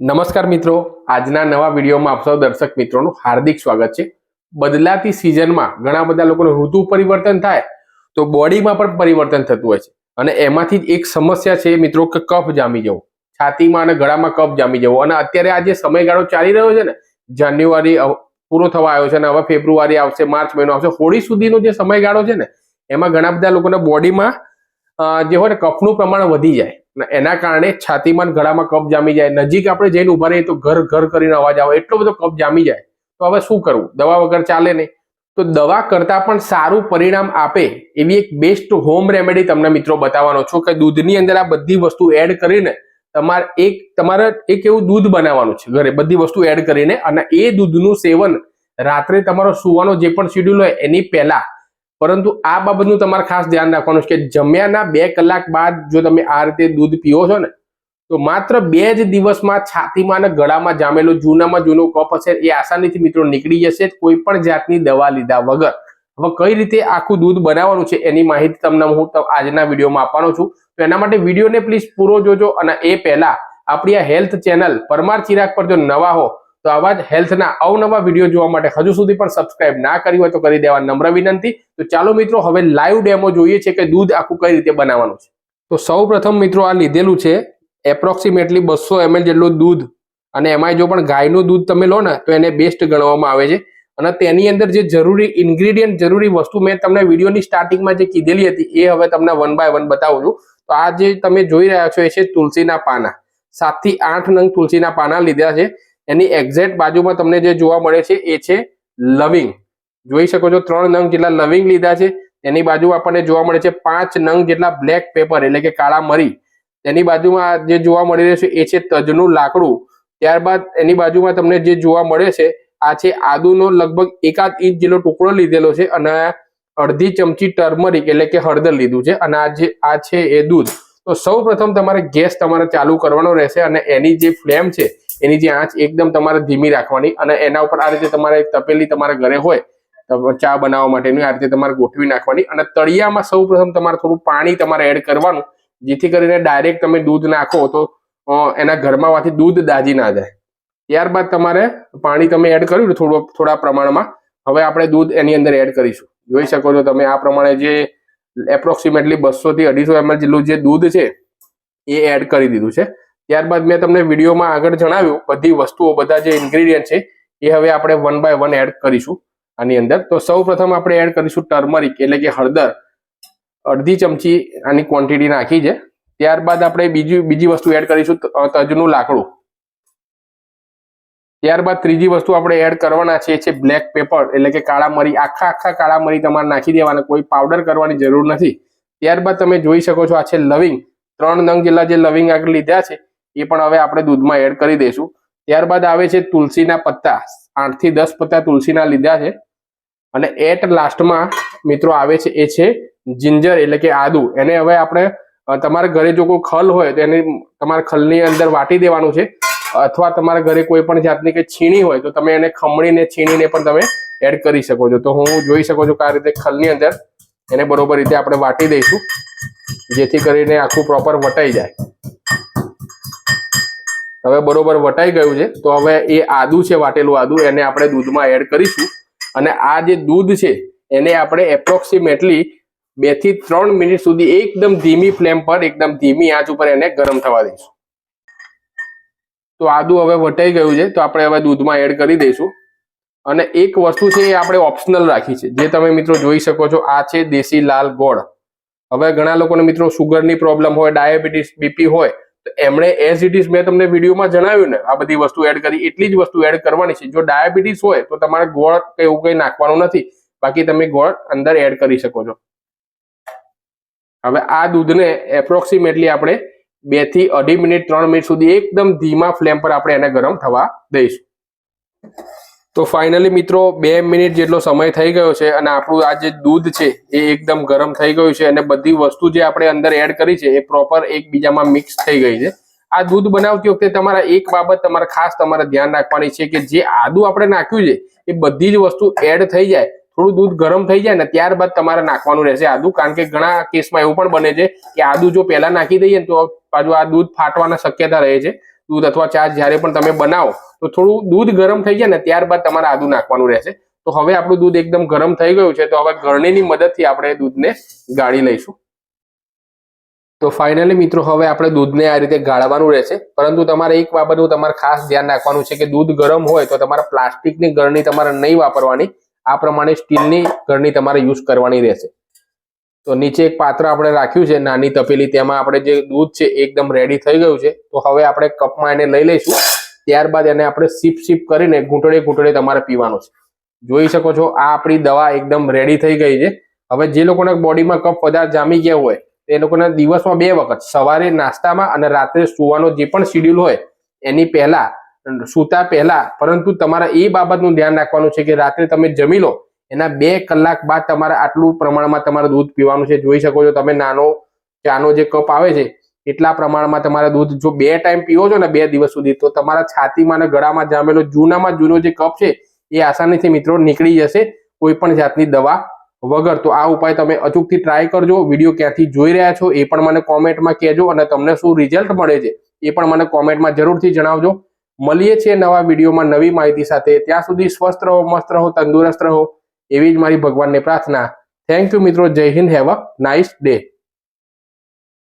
નમસ્કાર મિત્રો. આજના નવા વિડીયોમાં આપ સૌ દર્શક મિત્રોનું હાર્દિક સ્વાગત છે. બદલાતી સિઝનમાં ઘણા બધા લોકોને ઋતુ પરિવર્તન થાય તો બોડીમાં પણ પરિવર્તન થતું હોય છે. અને એમાંથી જ એક સમસ્યા છે મિત્રો કે કફ જામી જવો. છાતીમાં અને ગળામાં કફ જામી જવો. અને અત્યારે આ જે સમયગાળો ચાલી રહ્યો છે ને, જાન્યુઆરી પૂરો થવા આવ્યો છે અને હવે ફેબ્રુઆરી આવશે, માર્ચ મહિનો આવશે, હોળી સુધીનો જે સમયગાળો છે ને, એમાં ઘણા બધા લોકોના બોડીમાં જે હોય ને કફનું પ્રમાણ વધી જાય. એના કારણે છાતીમાં ગળામાં કફ જામી જાય. નજીક આપણે જઈને ઊભા રહીએ તો ઘર ઘર કરીને અવાજ આવે. એટલો બધો કફ જામી જાય. તો હવે શું કરવું? દવા વગર ચાલે નહીં. તો દવા કરતા પણ સારું પરિણામ આપે એવી એક બેસ્ટ હોમ રેમેડી તમને મિત્રો બતાવવાનો છું કે દૂધની અંદર આ બધી વસ્તુ એડ કરીને તમારે એક તમારે એક એવું દૂધ બનાવવાનું છે ઘરે. બધી વસ્તુ એડ કરીને અને એ દૂધનું સેવન રાત્રે તમારો સુવાનો જે પણ શેડ્યુલ હોય એની પહેલા પરંતુ આ બાબતનું તમારે ખાસ ધ્યાન રાખવાનું છે કે જમ્યાના બે કલાક બાદ જો તમે આ રીતે દૂધ પીવો છો ને, તો માત્ર બે જ દિવસમાં છાતીમાં અને ગળામાં જામેલો જૂનામાં જૂનો કફ હશે, એ આસાનીથી મિત્રો નીકળી જશે કોઈ પણ જાતની દવા લીધા વગર. હવે કઈ રીતે આખું દૂધ બનાવવાનું છે એની માહિતી તમને હું આજના વિડીયોમાં આપવાનો છું. તો એના માટે વિડીયોને પ્લીઝ પૂરો જોજો અને એ પહેલા આપણી આ હેલ્થ ચેનલ પરમાર ચિરાગ પર જો નવા હો તો આવા જ હેલ્થના અવનવા વીડિયો જોવા માટે હજુ સુધી પણ સબસ્ક્રાઇબ ના કરી હોય તો કરી દેવા નમ્ર વિનંતી. તો ચાલો મિત્રો, હવે લાઈવ ડેમો જોઈએ છે કે દૂધ આખું કઈ રીતે બનાવવાનું છે. તો સૌ મિત્રો, આ લીધેલું છે એપ્રોક્સિમેટલી બસો એમએલ જેટલું દૂધ અને એમાં જો પણ ગાયનું દૂધ તમે લો ને, તો એને બેસ્ટ ગણવામાં આવે છે. અને તેની અંદર જે જરૂરી ઇન્ગ્રીડિયન્ટ જરૂરી વસ્તુ મેં તમને વિડીયોની સ્ટાર્ટિંગમાં જે કીધેલી હતી, એ હવે તમને વન બાય વન બતાવું છું. તો આ જે તમે જોઈ રહ્યા છો, એ છે તુલસીના પાના. સાતથી આઠ નંગ તુલસીના પાના લીધા છે. એની એક્ઝેક્ટ બાજુમાં તમને જે જોવા મળે છે, એ છે લવિંગ. જોઈ શકો છો, ત્રણ નંગ જેટલા લવિંગ લીધા છે એની બાજુમાં આપણને જોવા મળે છે પાંચ નંગ જેટલા બ્લેક પેપર એટલે કે કાળા મરી. તેની બાજુમાં જે જોવા મળી રહ્યું છે, એ છે તજનું લાકડું. ત્યારબાદ એની બાજુમાં તમને જે જોવા મળે છે, આ છે આદુનો લગભગ એકાદ ઇંચ જેટલો ટુકડો લીધેલો છે અને અડધી ચમચી ટર્મરિક, એટલે કે હળદર લીધું છે. અને આ જે, આ છે એ દૂધ. તો સૌ પ્રથમ તમારે ગેસ તમારે ચાલુ કરવાનો રહેશે અને એની જે ફ્લેમ છે એની જે આંચ એકદમ તમારે ધીમી રાખવાની અને એના ઉપર આ રીતે તમારે એક તપેલી તમારા ઘરે હોય ચા બનાવવા માટેની આ રીતે તમારે ગોઠવી નાખવાની અને તળિયામાં સૌ પ્રથમ તમારે થોડું પાણી તમારે એડ કરવાનું, જેથી કરીને ડાયરેક્ટ તમે દૂધ નાખો તો એના ઘરમાંથી દૂધ દાજી ના જાય. ત્યારબાદ તમારે પાણી તમે એડ કર્યું ને થોડું, થોડા પ્રમાણમાં, હવે આપણે દૂધ એની અંદર એડ કરીશું. જોઈ શકો છો તમે આ પ્રમાણે જે એપ્રોક્સિમેટલી બસો થી અઢીસો એમએલ જેટલું જે દૂધ છે, એ એડ કરી દીધું છે. ત્યારબાદ મેં તમને વિડીયોમાં આગળ જણાવ્યું બધી વસ્તુઓ, બધા જે ઇન્ગ્રીડિયન્ટ છે, એ હવે આપણે વન બાય વન એડ કરીશું. આની અંદર તો સૌ પ્રથમ આપણે એડ કરીશું ટર્મરિક એટલે કે હળદર. અડધી ચમચી આની ક્વોન્ટિટી નાખી છે. ત્યારબાદ આપણે બીજી બીજી વસ્તુ એડ કરીશું તજનું લાકડું. ત્યારબાદ ત્રીજી વસ્તુ આપણે એડ કરવાના છે, એ છે બ્લેક પેપર એટલે કે કાળા મરી, આખા આખા કાળા મરી તમારે નાખી દેવાના, કોઈ પાવડર કરવાની જરૂર નથી. ત્યારબાદ તમે જોઈ શકો છો આ છે લવિંગ. ત્રણ નંગ જેટલા જે લવિંગ આગળ લીધા છે એ પણ હવે આપણે દૂધમાં એડ કરી દઈશું. ત્યારબાદ આવે છે તુલસીના પત્તા. આઠથી દસ પત્તા તુલસીના લીધા છે. અને એટ લાસ્ટમાં મિત્રો આવે છે, એ છે જિંજર એટલે કે આદુ. એને હવે આપણે તમારા ઘરે જો કોઈ ખલ હોય તો એને તમારા ખલની અંદર વાટી દેવાનું છે. અથવા તમારા ઘરે કોઈ પણ જાતની કે છીણી હોય તો તમે એને ખમણીને, છીણીને પણ તમે એડ કરી શકો છો. તો હું જોઈ શકો છો કે રીતે ખલની અંદર એને બરોબર રીતે આપણે વાટી દઈશું. જેથી કરીને આખું પ્રોપર વટાઈ જાય. હવે બરોબર વટાઈ ગયું છે, તો હવે એ આદુ છે, વાટેલું આદુ, એને આપણે દૂધમાં એડ કરીશું. અને આ જે દૂધ છે, એને આપણે એપ્રોક્સિમેટલી બેથી ત્રણ મિનિટ સુધી એકદમ ધીમી ફ્લેમ પર, એકદમ ધીમી આંચ ઉપર એને ગરમ થવા દઈશું. તો આદુ હવે વટાઈ ગયું છે, તો આપણે હવે દૂધમાં એડ કરી દઈશું. અને એક વસ્તુ છે, એ આપણે ઓપ્શનલ રાખી છે. જે તમે મિત્રો જોઈ શકો છો, આ છે દેશી લાલ ગોળ. હવે ઘણા લોકોને મિત્રો સુગરની પ્રોબ્લેમ હોય ડાયાબિટીસ બીપી હોય એમણે એઝ ઇટ ઇઝ મેં તમને વિડીયોમાં જણાવ્યું ને, આ બધી વસ્તુ એડ કરી, એટલી જ વસ્તુ એડ કરવાની છે. જો ડાયાબિટીસ હોય તો તમારે ગોળ કે એવું કંઈ નાખવાનું નથી. બાકી તમે ગોળ અંદર એડ કરી શકો છો. હવે આ દૂધને એપ્રોક્સિમેટલી આપણે બેથી અઢી મિનિટ, ત્રણ મિનિટ સુધી એકદમ ધીમા ફ્લેમ પર આપણે એને ગરમ થવા દઈશું. તો ફાઇનલી મિત્રો બે મિનિટ જેટલો સમય થઈ ગયો છે અને આપણું આ જે દૂધ છે એ એકદમ ગરમ થઈ ગયું છે અને બધી વસ્તુ જે આપણે અંદર એડ કરી છે એ પ્રોપર એકબીજામાં મિક્સ થઈ ગઈ છે. આ દૂધ બનાવતી વખતે તમારા એક બાબત તમારે ખાસ તમારે ધ્યાન રાખવાની છે કે જે આદુ આપણે નાખ્યું છે એ બધી જ વસ્તુ એડ થઈ જાય, થોડું દૂધ ગરમ થઈ જાય ને ત્યારબાદ તમારે નાખવાનું રહેશે આદુ. કારણ કે ઘણા કેસમાં એવું પણ બને છે કે આદુ જો પહેલા નાખી દઈએ ને તો પાછું આ દૂધ ફાટવાના શક્યતા રહે છે. દૂધ અથવા ચા જ્યારે પણ તમે બનાવો તો થોડું દૂધ ગરમ થઈ જાય ને ત્યારબાદ તમારે આદુ નાખવાનું રહેશે. તો હવે આપણું દૂધ એકદમ ગરમ થઈ ગયું છે, તો હવે ગરણીની મદદથી આપણે દૂધને ગાળી લઈશું. તો ફાઇનલી મિત્રો, હવે આપણે દૂધને આ રીતે ગાળવાનું રહેશે. પરંતુ તમારે એક બાબતનું તમારે ખાસ ધ્યાન રાખવાનું છે કે દૂધ ગરમ હોય તો તમારે પ્લાસ્ટિકની ગરણી તમારે નહીં વાપરવાની. આ પ્રમાણે સ્ટીલની ગરણી તમારે યુઝ કરવાની રહેશે. તો નીચે એક પાત્ર આપણે રાખ્યું છે, નાની તપેલી. તેમાં આપણે જે દૂધ છે એકદમ રેડી થઈ ગયું છે. તો હવે આપણે કપમાં એને લઈ લઈશું. ત્યારબાદ એને આપણે સીપ સીપ કરીને ઘૂંટડે ઘૂંટડે તમારે પીવાનું છે. જોઈ શકો છો, આ આપણી દવા એકદમ રેડી થઈ ગઈ છે. હવે જે લોકોના બોડીમાં કફ વધારે જામી ગયા હોય, એ લોકોના દિવસમાં બે વખત, સવારે નાસ્તામાં અને રાત્રે સુવાનો જે પણ શિડ્યુલ હોય, એની પહેલા, સૂતા પહેલા, પરંતુ તમારે એ બાબતનું ધ્યાન રાખવાનું છે કે રાત્રે તમે જમી લો, એના બે કલાક બાદ તમારે આટલું પ્રમાણમાં તમારે દૂધ પીવાનું છે. જોઈ શકો છો, તમે નાનો, ચાનો જે કપ આવે છે એટલા પ્રમાણમાં તમારે દૂધ, જો બે ટાઈમ પીવો છો ને બે દિવસ સુધી, તો તમારા છાતીમાં અને ગળામાં જામેલો જૂનામાં જૂનો જે કપ છે, એ આસાનીથી મિત્રો નીકળી જશે કોઈ પણ જાતની દવા વગર. તો આ ઉપાય તમે અચૂકથી ટ્રાય કરજો. વીડિયો ક્યાંથી જોઈ રહ્યા છો એ પણ મને કોમેન્ટમાં કહેજો અને તમને શું રિઝલ્ટ મળે છે એ પણ મને કોમેન્ટમાં જરૂરથી જણાવજો. મળીએ છીએ નવા વિડીયોમાં નવી માહિતી સાથે. ત્યાં સુધી સ્વસ્થ રહો, મસ્ત રહો, તંદુરસ્ત રહો. એવી જ મારી ભગવાનને પ્રાર્થના. થેન્ક યુ મિત્રો. Jai Hind. Have a nice day